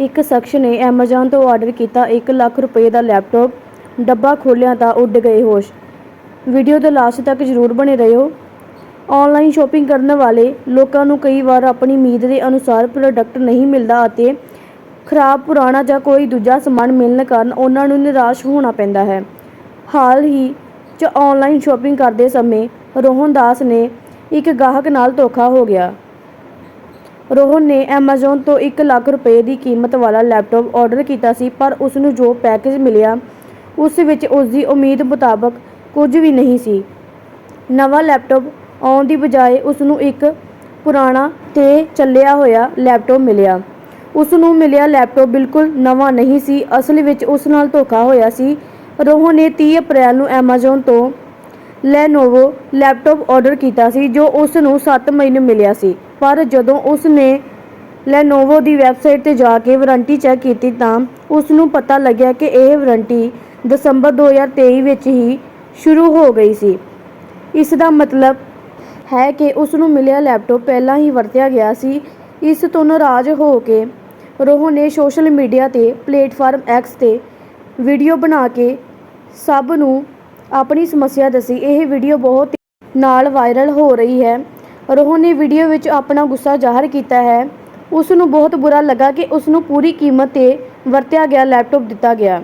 ਇੱਕ ਸ਼ਖਸ ਨੇ ਐਮਾਜ਼ਾਨ ਤੋਂ ਆਰਡਰ ਕੀਤਾ 1 ਲੱਖ ਰੁਪਏ ਦਾ ਲੈਪਟਾਪ ਡੱਬਾ ਖੋਲ੍ਹਿਆ ਤਾਂ ਉੱਡ ਗਏ ਹੋਸ਼। ਵੀਡੀਓ ਦੇ ਲਾਸਟ ਤੱਕ ਜ਼ਰੂਰ ਬਣੇ ਰਹਿਓ ਆਨਲਾਈਨ ਸ਼ਾਪਿੰਗ ਕਰਨ ਵਾਲੇ ਲੋਕਾਂ ਨੂੰ ਕਈ ਵਾਰ ਆਪਣੀ ਉਮੀਦ ਦੇ ਅਨੁਸਾਰ ਪ੍ਰੋਡਕਟ ਨਹੀਂ ਮਿਲਦਾ ਅਤੇ ਖਰਾਬ, ਪੁਰਾਣਾ ਜਾਂ ਕੋਈ ਦੂਜਾ ਸਮਾਨ ਮਿਲਣ ਕਾਰਨ ਉਹਨਾਂ ਨੂੰ ਨਿਰਾਸ਼ ਹੋਣਾ ਪੈਂਦਾ ਹੈ। ਹਾਲ ਹੀ ਚ ਆਨਲਾਈਨ ਸ਼ਾਪਿੰਗ ਕਰਦੇ ਸਮੇਂ ਰੋਹਨ ਦਾਸ ਨੇ ਇੱਕ ਗਾਹਕ ਨਾਲ ਧੋਖਾ ਹੋ ਗਿਆ। ਰੋਹਨ ਨੇ Amazon ਤੋਂ 1 ਲੱਖ ਰੁਪਏ ਦੀ ਕੀਮਤ ਵਾਲਾ ਲੈਪਟਾਪ ਆਰਡਰ ਕੀਤਾ ਸੀ, ਪਰ ਉਸ ਨੂੰ ਜੋ ਪੈਕੇਜ ਮਿਲਿਆ, ਉਸ ਵਿੱਚ ਉਸ ਦੀ ਉਮੀਦ ਮੁਤਾਬਕ ਕੁਝ ਵੀ ਨਹੀਂ ਸੀ। ਨਵਾਂ ਲੈਪਟਾਪ ਆਉਣ ਦੀ ਬਜਾਏ ਉਸ ਨੂੰ ਇੱਕ ਪੁਰਾਣਾ ਤੇ ਚੱਲਿਆ ਹੋਇਆ ਲੈਪਟਾਪ ਮਿਲਿਆ। ਉਸ ਨੂੰ ਮਿਲਿਆ ਲੈਪਟਾਪ ਬਿਲਕੁਲ ਨਵਾਂ ਨਹੀਂ ਸੀ, ਅਸਲ ਵਿੱਚ ਉਸ ਨਾਲ ਧੋਖਾ ਹੋਇਆ ਸੀ। ਰੋਹਨ ਨੇ 30 ਅਪ੍ਰੈਲ ਨੂੰ Amazon ਤੋਂ ਲੈਨੋਵੋ ਲੈਪਟਾਪ ਆਰਡਰ ਕੀਤਾ ਸੀ, ਜੋ ਉਸ ਨੂੰ 7 ਮਈ ਨੂੰ ਮਿਲਿਆ ਸੀ। ਪਰ ਜਦੋਂ ਉਸ ਨੇ ਲੈਨੋਵੋ ਦੀ ਵੈਬਸਾਈਟ ਤੇ ਜਾ ਕੇ ਵਾਰੰਟੀ ਚੈੱਕ ਕੀਤੀ ਤਾਂ ਉਸ ਨੂੰ ਪਤਾ ਲੱਗਿਆ ਕਿ ਇਹ ਵਾਰੰਟੀ ਦਸੰਬਰ 2023 ਵਿੱਚ ਹੀ ਸ਼ੁਰੂ ਹੋ ਗਈ ਸੀ। ਇਸ ਦਾ ਮਤਲਬ ਹੈ ਕਿ ਉਸ ਨੂੰ ਮਿਲਿਆ ਲੈਪਟਾਪ ਪਹਿਲਾਂ ਹੀ ਵਰਤਿਆ ਗਿਆ ਸੀ। ਇਸ ਤੋਂ ਨਾਰਾਜ਼ ਹੋ ਕੇ ਰੋਹਨ ਨੇ ਸੋਸ਼ਲ ਮੀਡੀਆ ਤੇ ਪਲੇਟਫਾਰਮ ਐਕਸ ਤੇ ਵੀਡੀਓ ਬਣਾ ਕੇ ਸਭ ਨੂੰ ਆਪਣੀ ਸਮੱਸਿਆ ਦੱਸੀ। ਇਹ ਵੀਡੀਓ ਬਹੁਤ ਨਾਲ ਵਾਇਰਲ ਹੋ ਰਹੀ ਹੈ ਰੋਹਨ ਨੇ ਵੀਡੀਓ ਵਿੱਚ ਆਪਣਾ ਗੁੱਸਾ ਜ਼ਾਹਰ ਕੀਤਾ ਹੈ। ਉਸ ਨੂੰ ਬਹੁਤ ਬੁਰਾ ਲੱਗਾ ਕਿ ਉਸ ਨੂੰ ਪੂਰੀ ਕੀਮਤ ਤੇ ਵਰਤਿਆ ਗਿਆ ਲੈਪਟਾਪ ਦਿੱਤਾ ਗਿਆ।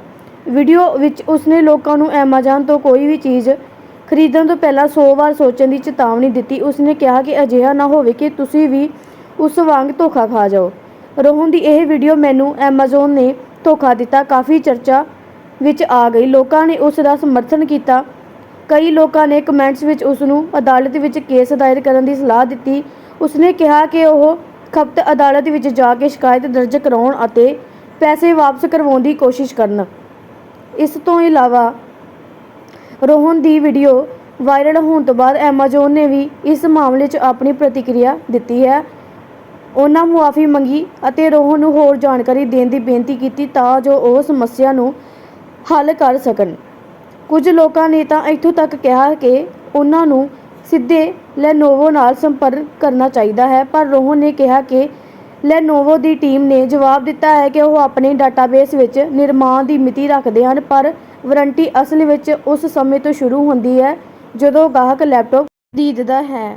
ਵੀਡੀਓ ਵਿੱਚ ਉਸਨੇ ਲੋਕਾਂ ਨੂੰ Amazon ਤੋਂ ਕੋਈ ਵੀ ਚੀਜ਼ ਖਰੀਦਣ ਤੋਂ ਪਹਿਲਾਂ 100 ਵਾਰ ਸੋਚਣ ਦੀ ਚੇਤਾਵਨੀ ਦਿੱਤੀ। ਉਸਨੇ ਕਿਹਾ ਕਿ ਅਜਿਹਾ ਨਾ ਹੋਵੇ ਕਿ ਤੁਸੀਂ ਵੀ ਉਸ ਵਾਂਗ ਧੋਖਾ ਖਾ ਜਾਓ। ਰੋਹਨ ਦੀ ਇਹ ਵੀਡੀਓ ਮੈਨੂੰ Amazon ਨੇ ਧੋਖਾ ਦਿੱਤਾ। ਕਾਫੀ ਚਰਚਾ ਵਿੱਚ ਆ ਗਈ। ਲੋਕਾਂ ਨੇ ਉਸ ਦਾ ਸਮਰਥਨ ਕੀਤਾ। ਕਈ ਲੋਕਾਂ ਨੇ ਕਮੈਂਟਸ ਵਿੱਚ ਉਸ ਨੂੰ ਅਦਾਲਤ ਵਿੱਚ ਕੇਸ ਦਾਇਰ ਕਰਨ ਦੀ ਸਲਾਹ ਦਿੱਤੀ। ਉਸਨੇ ਕਿਹਾ ਕਿ ਉਹ ਖਪਤ ਅਦਾਲਤ ਵਿੱਚ ਜਾ ਕੇ ਸ਼ਿਕਾਇਤ ਦਰਜ ਕਰਾਉਣ ਅਤੇ ਪੈਸੇ ਵਾਪਸ ਕਰਵਾਉਣ ਦੀ ਕੋਸ਼ਿਸ਼ ਕਰਨ। ਇਸ ਤੋਂ ਇਲਾਵਾ ਰੋਹਨ ਦੀ ਵੀਡੀਓ ਵਾਇਰਲ ਹੋਣ ਤੋਂ ਬਾਅਦ Amazon ਨੇ ਵੀ ਇਸ ਮਾਮਲੇ 'ਚ ਆਪਣੀ ਪ੍ਰਤੀਕਿਰਿਆ ਦਿੱਤੀ ਹੈ। ਉਹਨਾਂ ਮੁਆਫੀ ਮੰਗੀ ਅਤੇ ਰੋਹਨ ਨੂੰ ਹੋਰ ਜਾਣਕਾਰੀ ਦੇਣ ਦੀ ਬੇਨਤੀ ਕੀਤੀ ਤਾਂ ਜੋ ਉਹ ਸਮੱਸਿਆ ਨੂੰ ਹੱਲ ਕਰ ਸਕਣ। ਕੁਝ ਲੋਕਾਂ ਨੇ ਤਾਂ ਇੱਥੋਂ ਤੱਕ ਕਿਹਾ ਕਿ ਉਹਨਾਂ ਨੂੰ ਸਿੱਧੇ ਲੈਨੋਵੋ ਨਾਲ ਸੰਪਰਕ ਕਰਨਾ ਚਾਹੀਦਾ ਹੈ, ਪਰ ਰੋਹਨ ਨੇ ਕਿਹਾ ਕਿ ਲੈਨੋਵੋ ਦੀ ਟੀਮ ਨੇ ਜਵਾਬ ਦਿੱਤਾ ਹੈ ਕਿ ਉਹ ਆਪਣੇ ਡਾਟਾਬੇਸ ਵਿੱਚ ਨਿਰਮਾਣ ਦੀ ਮਿਤੀ ਰੱਖਦੇ ਹਨ, ਪਰ ਵਾਰੰਟੀ ਅਸਲ ਵਿੱਚ ਉਸ ਸਮੇਂ ਤੋਂ ਸ਼ੁਰੂ ਹੁੰਦੀ ਹੈ ਜਦੋਂ ਗਾਹਕ ਲੈਪਟਾਪ ਖਰੀਦਦਾ ਹੈ।